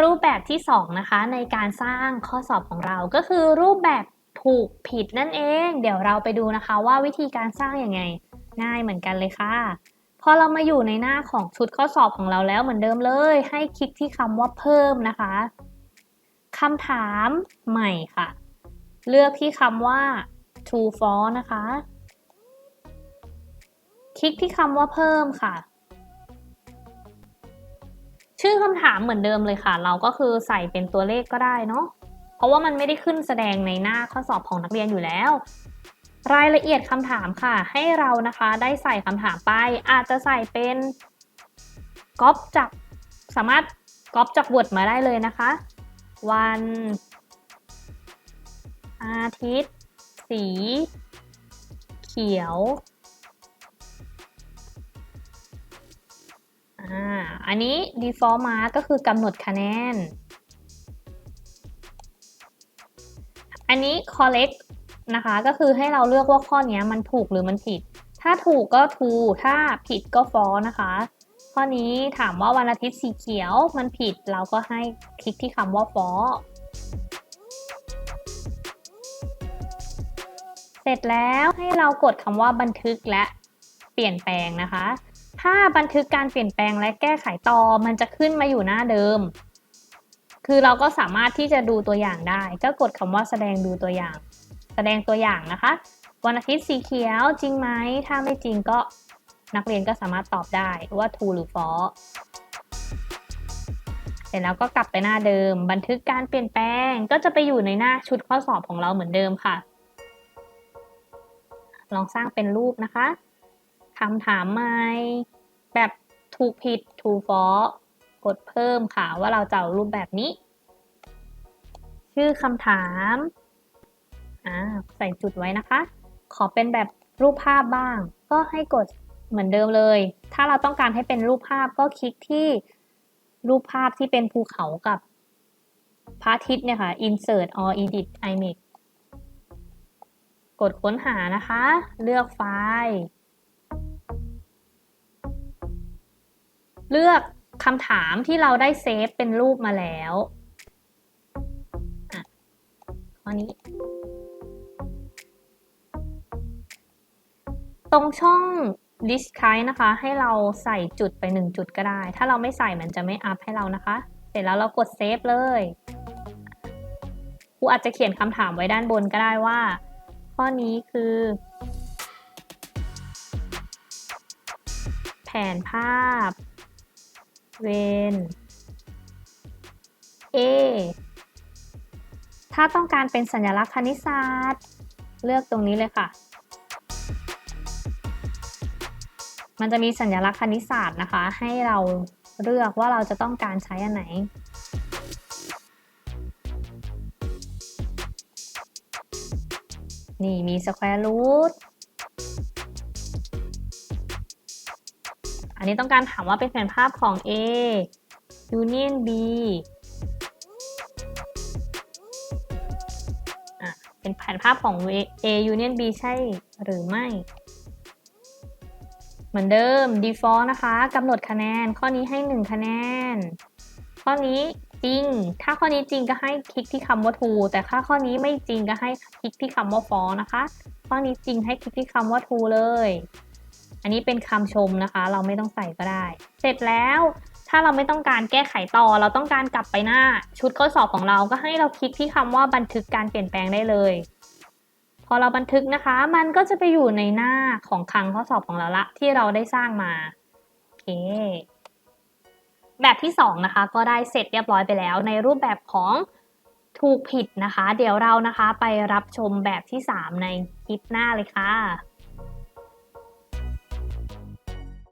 รูปแบบที่2นะคะในการสร้างข้อสอบของเราก็คือรูปแบบถูกผิดนั่นเอง เดี๋ยวเราไปดูนะคะว่าวิธีการสร้างยังไง ง่ายเหมือนกันเลยค่ะ พอเรามาอยู่ในหน้าของชุดข้อสอบของเราแล้วเหมือนเดิมเลย ให้คลิกที่คำว่าเพิ่มนะคะคำถามใหม่ค่ะ เลือกที่คำว่า true false นะคะ คลิกที่คำว่าเพิ่มค่ะ ชื่อคำถามเหมือนเดิมเลยค่ะ เราก็คือใส่เป็นตัวเลขก็ได้เนาะเพราะว่ามันไม่ได้ขึ้นแสดงในหน้าข้อสอบของนักเรียนอยู่แล้ว รายละเอียดคำถามค่ะ ให้เรานะคะได้ใส่คำถามไป อาจจะใส่เป็นก๊อปจากสามารถก๊อปจาก Word มาได้เลยนะคะ วัน อาทิตย์ สี เขียว อันนี้ default mark ก็คือกำหนดคะแนน อันนี้ correct นะคะ ก็คือให้เราเลือกว่าข้อนี้มันถูกหรือมันผิด ถ้าถูกก็ true ถ้าผิดก็ false นะคะ ข้อนี้ถามว่าวันอาทิตย์สีเขียวมันผิด เราก็ให้คลิกที่คำว่า false เสร็จแล้วให้เรากดคำว่าบันทึกและเปลี่ยนแปลงนะคะ ถ้าบันทึกการเปลี่ยนแปลงและแก้ไขต่อมันจะขึ้นมาอยู่หน้าเดิม คือเราก็สามารถที่จะดูตัวอย่างได้ ก็กดคำว่าแสดงดูตัวอย่าง แสดงตัวอย่างนะคะ วันอาทิตย์สีเขียวจริงไหม ถ้าไม่จริงก็นักเรียนก็สามารถตอบได้ว่า true หรือ false เสร็จแล้วก็กลับไปหน้าเดิม บันทึกการเปลี่ยนแปลงก็จะไปอยู่ในหน้าชุดข้อสอบของเราเหมือนเดิมค่ะ ลองสร้างเป็นรูปนะคะ คำถามใหม่แบบถูกผิด true false กดเพิ่มค่ะว่าเราจะเอารูปแบบนี้ ชื่อคำถามอ่าใส่จุดไว้นะคะ ขอเป็นแบบรูปภาพบ้าง ก็ให้กดเหมือนเดิมเลย ถ้าเราต้องการให้เป็นรูปภาพก็คลิกที่รูปภาพที่เป็นภูเขากับพระอาทิตย์เนี่ยค่ะ insert or edit image กดค้นหานะคะ เลือกไฟล์ เลือกคำถามที่เราได้เซฟเป็นรูปมาแล้วข้อนี้ ตรงช่อง discard นะคะ ให้เราใส่จุดไป 1 จุดก็ได้ ถ้าเราไม่ใส่มันจะไม่อัพให้เรานะคะ เสร็จแล้วเรากดเซฟเลยครูอาจจะเขียนคำถามไว้ด้านบนก็ได้ว่า ข้อนี้คือ แผนภาพ เวน A ถ้าต้องการเป็นสัญลักษณ์คณิตศาสตร์ เลือกตรงนี้เลยค่ะ มันจะมีสัญลักษณ์คณิตศาสตร์นะคะ ให้เราเลือกว่าเราจะต้องการใช้อันไหน นี่มี square root นนี้ต้องการถามว่าเป็นแผนภาพของ A union B อะเป็นแผนภาพของ A union B ใช่หรือไม่ เหมือนเดิม default นะคะกำหนดคะแนนข้อนี้ให้ 1 คะแนน ข้อนี้จริง ถ้าข้อนี้จริงก็ให้คลิกที่คำว่า true แต่ถ้าข้อนี้ไม่จริงก็ให้คลิกที่คำว่า false นะคะ ข้อนี้จริงให้คลิกที่คำว่า true เลย อันนี้เป็นคำชมนะคะ เราไม่ต้องใส่ก็ได้ เสร็จแล้วถ้าเราไม่ต้องการแก้ไขต่อ เราต้องการกลับไปหน้า ชุดข้อสอบของเราก็ให้เราคลิกที่คำว่าบันทึกการเปลี่ยนแปลงได้เลย พอเราบันทึกนะคะ มันก็จะไปอยู่ในหน้าของคลังข้อสอบของเราละ ที่เราได้สร้างมาโอเคแบบที่ 2 นะคะ ก็ได้เสร็จเรียบร้อยไปแล้ว ในรูปแบบของถูกผิดนะคะ เดี๋ยวเรานะคะไปรับชมแบบที่ 3 ในคลิปหน้าเลยค่ะ